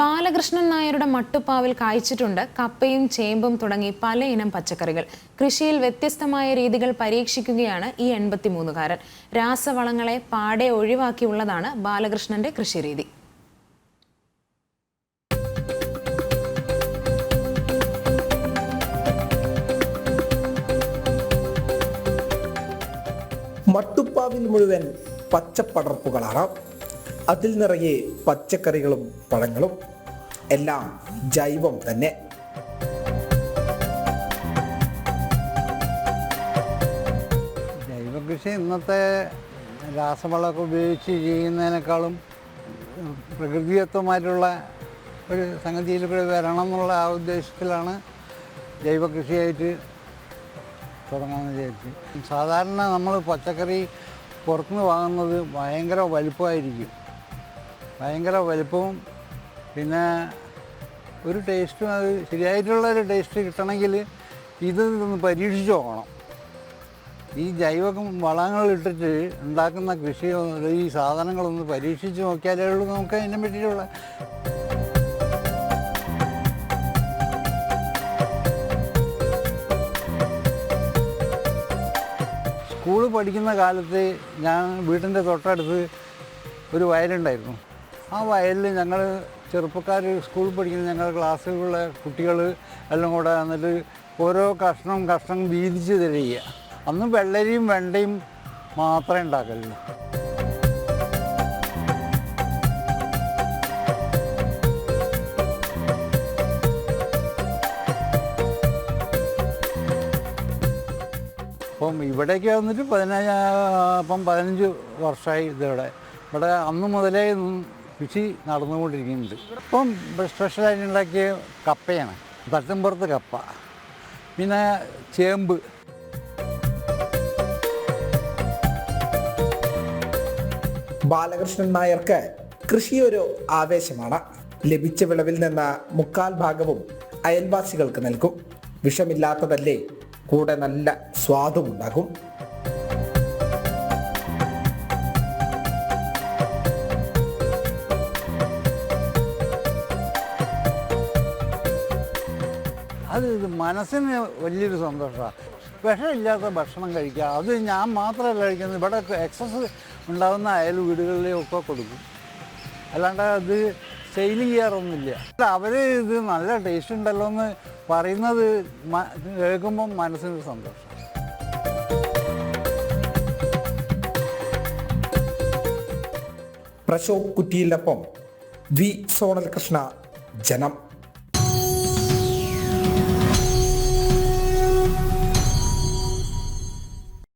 ബാലകൃഷ്ണൻ നായരുടെ മട്ടുപ്പാവിൽ കായ്ച്ചിട്ടുണ്ട്. കപ്പയും ചേമ്പും തുടങ്ങി പലയിനം പച്ചക്കറികൾ. കൃഷിയിൽ വ്യത്യസ്തമായ രീതികൾ പരീക്ഷിക്കുകയാണ് ഈ എൺപത്തിമൂന്നുകാരൻ. രാസവളങ്ങളെ പാടെ ഒഴിവാക്കിയുള്ളതാണ് ബാലകൃഷ്ണന്റെ കൃഷിരീതി. മട്ടുപ്പാവിൽ മുഴുവൻ പച്ചപ്പടർപ്പുകളാണ്. അതിൽ നിറയെ പച്ചക്കറികളും പഴങ്ങളും എല്ലാം ജൈവം തന്നെ. ജൈവകൃഷി ഇന്നത്തെ രാസവളമൊക്കെ ഉപയോഗിച്ച് ചെയ്യുന്നതിനേക്കാളും പ്രകൃതിദത്തമായിട്ടുള്ള ഒരു സംഗതിയിൽ കൂടെ വരണം എന്നുള്ള ആ ഉദ്ദേശത്തിലാണ് ജൈവകൃഷിയായിട്ട് തുടങ്ങാമെന്ന് വിചാരിച്ചു. സാധാരണ നമ്മൾ പച്ചക്കറി പുറത്തുനിന്ന് വാങ്ങുന്നത് ഭയങ്കര വലുപ്പമായിരിക്കും. ഭയങ്കര വലുപ്പവും പിന്നെ ഒരു ടേസ്റ്റും അത് ശരിയായിട്ടുള്ള ഒരു ടേസ്റ്റ് കിട്ടണമെങ്കിൽ ഇത് ഒന്ന് പരീക്ഷിച്ച് നോക്കണം. ഈ ജൈവ വളങ്ങളിട്ടിട്ട് ഉണ്ടാക്കുന്ന കൃഷി ഈ സാധനങ്ങളൊന്ന് പരീക്ഷിച്ച് നോക്കിയാലേ ഉള്ളൂ നമുക്ക് അതിനെ പറ്റിയിട്ടുള്ള. സ്കൂൾ പഠിക്കുന്ന കാലത്ത് ഞാൻ വീട്ടിന്റെ തൊട്ടടുത്ത് ഒരു വയലുണ്ടായിരുന്നു. ആ വയലിൽ ഞങ്ങൾ ചെറുപ്പക്കാർ സ്കൂളിൽ പഠിക്കുന്ന ഞങ്ങളുടെ ക്ലാസ്സിലുള്ള കുട്ടികൾ എല്ലാം കൂടെ എന്നിട്ട് ഓരോ കഷ്ണം കഷ്ണം വീതിച്ച് തരിക. അന്ന് വെള്ളരിയും വെണ്ടയും മാത്രമേ ഉണ്ടാക്കലുള്ളൂ. അപ്പം ഇവിടേക്ക് വന്നിട്ട് പതിനഞ്ച് അപ്പം പതിനഞ്ച് വർഷമായി ഇതിവിടെ ഇവിടെ അന്ന് മുതലേ കൃഷി നടന്നുകൊണ്ടിരിക്കുന്നുണ്ട്. ഇപ്പം സ്പെഷ്യലായിട്ട് ഉണ്ടാക്കിയ കപ്പയാണ്. തട്ടുംപുറത്ത് കപ്പ. പിന്നെ ചേമ്പ്. ബാലകൃഷ്ണൻ നായർക്ക് കൃഷി ഒരു ആവേശമാണ്. ലഭിച്ച വിളവിൽ നിന്ന് മുക്കാൽ ഭാഗവും അയൽവാസികൾക്ക് നൽകും. വിഷമില്ലാത്തതല്ലേ കൂടെ നല്ല സ്വാദുമുണ്ടാകും അത് മനസ്സിന് വലിയൊരു സന്തോഷമാണ് വിഷമില്ലാത്ത ഭക്ഷണം കഴിക്കുക. അത് ഞാൻ മാത്രമല്ല കഴിക്കുന്നത്. ഇവിടെ എക്സസ് ഉണ്ടാകുന്ന അയൽ വീടുകളിലൊക്കെ കൊടുക്കും. അല്ലാണ്ട് അത് സെയിൽ ചെയ്യാറൊന്നുമില്ല. അവർ ഇത് നല്ല ടേസ്റ്റ് ഉണ്ടല്ലോ എന്ന് പറയുന്നത് കേൾക്കുമ്പം മനസ്സിന് സന്തോഷം. പ്രശോക് കുറ്റിയിലൊപ്പം വി സോണൽ കൃഷ്ണ ജനം.